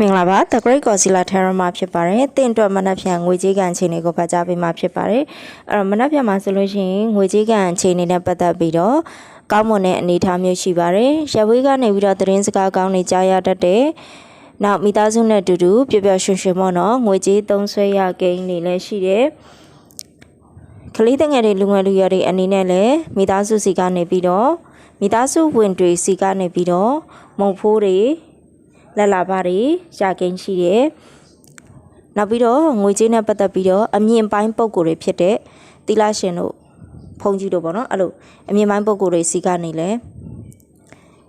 မင်္ဂလာပါ The Great Godzilla Terror မှာဖြစ်ပါတယ်။တင့်အတွက်မနက်ဖြန်ငွေကြေးကန်အခြေအနေကိုဖတ်ကြားပေးမှာဖြစ်ပါတယ်။အဲ့တော့မနက်ဖြန်မှာဆိုလို့ရှိရင်ငွေကြေးကန်အခြေအနေနဲ့ပတ်သက်ပြီးတော့ကောင်းမွန်တဲ့အနေအထားမျိုးရှိပါတယ်။ရဝေးကနေပြီးတော့သတင်းစကားကောင်းတွေကြားရတတ်တယ်။နောက်မိသားစုနဲ့အတူတူပျော်ပျော်ရွှင်ရွှင်ပေါ့နော်ငွေကြေးသုံးဆွဲရကိန်းတွေလည်းရှိတယ်။ကလေးတငယ်တွေလူငယ်လူရွယ်တွေအနေနဲ့လည်းမိသားစုစီကနေပြီးတော့မိသားစုဝင်တွေစီကနေပြီးတော့မုံဖိုးတွေ လက်လာပါတွေရကိန်းရှိတယ်။နောက်ပြီးတော့ငွေကြေးနဲ့ပတ်သက်ပြီးတော့အမြင့်ပိုင်းပုံကိုယ်တွေဖြစ်တဲ့သီလရှင်တို့ဖုန်ကြီးတို့ပေါ့နော်အဲ့လိုအမြင့်ပိုင်းပုံကိုယ်တွေစီကနေလဲ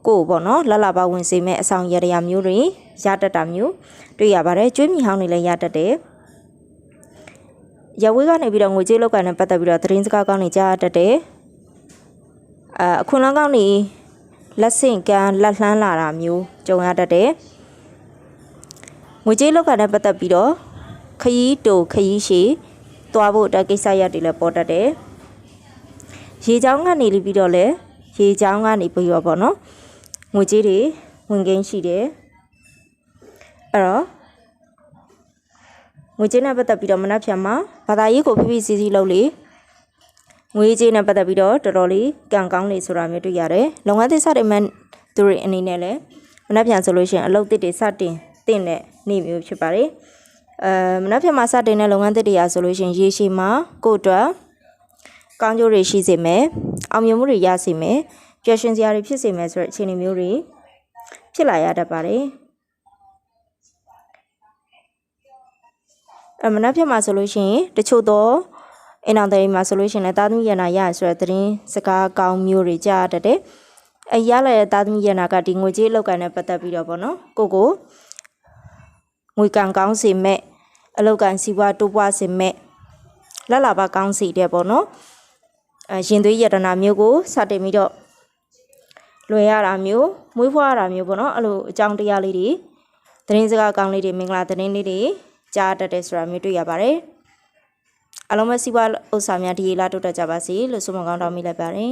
ကိုယ်ပေါ့နော်လက်လာပါဝင်စေမဲ့အဆောင်ရရမျိုးတွေရတတ်တာမျိုးတွေ့ရပါတယ်ကျွေးမြီဟောင်းတွေလည်းရတတ်တယ်ရဝေးကနေပြီးတော့ငွေကြေးလောက်ကန်နဲ့ပတ်သက်ပြီးတော့သတင်းစကားကောင်းတွေကြားရတတ်တယ်အအခွန်လန်းကောင်းတွေလက်ဆင့်ကမ်းလက်လှမ်းလာတာမျိုးကြုံရတတ်တယ် ငွေကြေးလောက်ကနဲ့ပတ်သက်ပြီးတော့ခရီးတူခရီးရှည်သွားဖို့အတွက်ကိစ္စရပ်တွေလည်းပေါ်တတ်တယ်။ရေချောင်းကနေပြီးတော့လည်းရေချောင်းကနေပြီးတော့ပေါ့နော်။ငွေကြေးတွေဝင်ကိန်းရှိတယ်။အဲ့တော့ငွေကြေးနဲ့ပတ်သက်ပြီးတော့မနှက်ဖြန်မှာဘာသာရေးကိုဖိဖိစီစီလုပ်လေငွေကြေးနဲ့ပတ်သက်ပြီးတော့တော်တော်လေးကံကောင်းလေဆိုတာမျိုးတွေ့ရတယ်။လုပ်ငန်းသစ်စတင်မဲ့သူတွေအနေနဲ့လည်းမနှက်ဖြန်ဆိုလို့ရှိရင်အလုပ်သစ်တွေစတင်တင့်တဲ့ နေ့မျိုးဖြစ်ပါတယ်။အဲမနှက်ဖြန်မှာစတင်တဲ့လုပ်ငန်းသစ်တွေရာဆိုလို့ရှိရင်ရေရှည်မှာကိုယ့်အတွက်ကောင်းကျိုးတွေရှိစေမယ်။အောင်မြင်မှုတွေရစေမယ်။ပျော်ရွှင်စရာတွေဖြစ်စေမယ်ဆိုတဲ့အခြေအနေမျိုးတွေဖြစ်လာရတတ်ပါတယ်။အမနှက်ဖြန်မှာဆိုလို့ရှိရင်တချို့တော့အင်အောင်တဲ့မှာဆိုလို့ရှိရင်လည်းတာသမီရနာရဆိုတဲ့သတင်းစကားကောင်းမျိုးတွေကြားရတတ်တယ်။အဲရလာတဲ့တာသမီရနာကဒီငွေကြေးလောက်ကန်နဲ့ပတ်သက်ပြီးတော့ပေါ့နော်ကိုကို ငွေကံကောင်းစေမဲ့အလောက်ကန်စီးပွားတိုးပွားစေမဲ့လက်လာပါကောင်းစီတဲ့ပေါ့နော်အဲရင်သွေးယတနာမျိုးကိုစတင်ပြီးတော့လွယ်ရတာမျိုးမွေးဖွားရတာမျိုးပေါ့နော်အဲ့လိုအကြောင်းတရားလေးတွေသတင်းစကားကောင်းလေးတွေမင်္ဂလာသတင်းလေးတွေကြားတတ်တယ်ဆိုတာမျိုးတွေ့ရပါတယ်အလုံးမစီးပွားဥစ္စာများဒီလာတိုးတက်ကြပါစေလို့ဆုမကောင်းတောင်းမိလိုက်ပါတယ်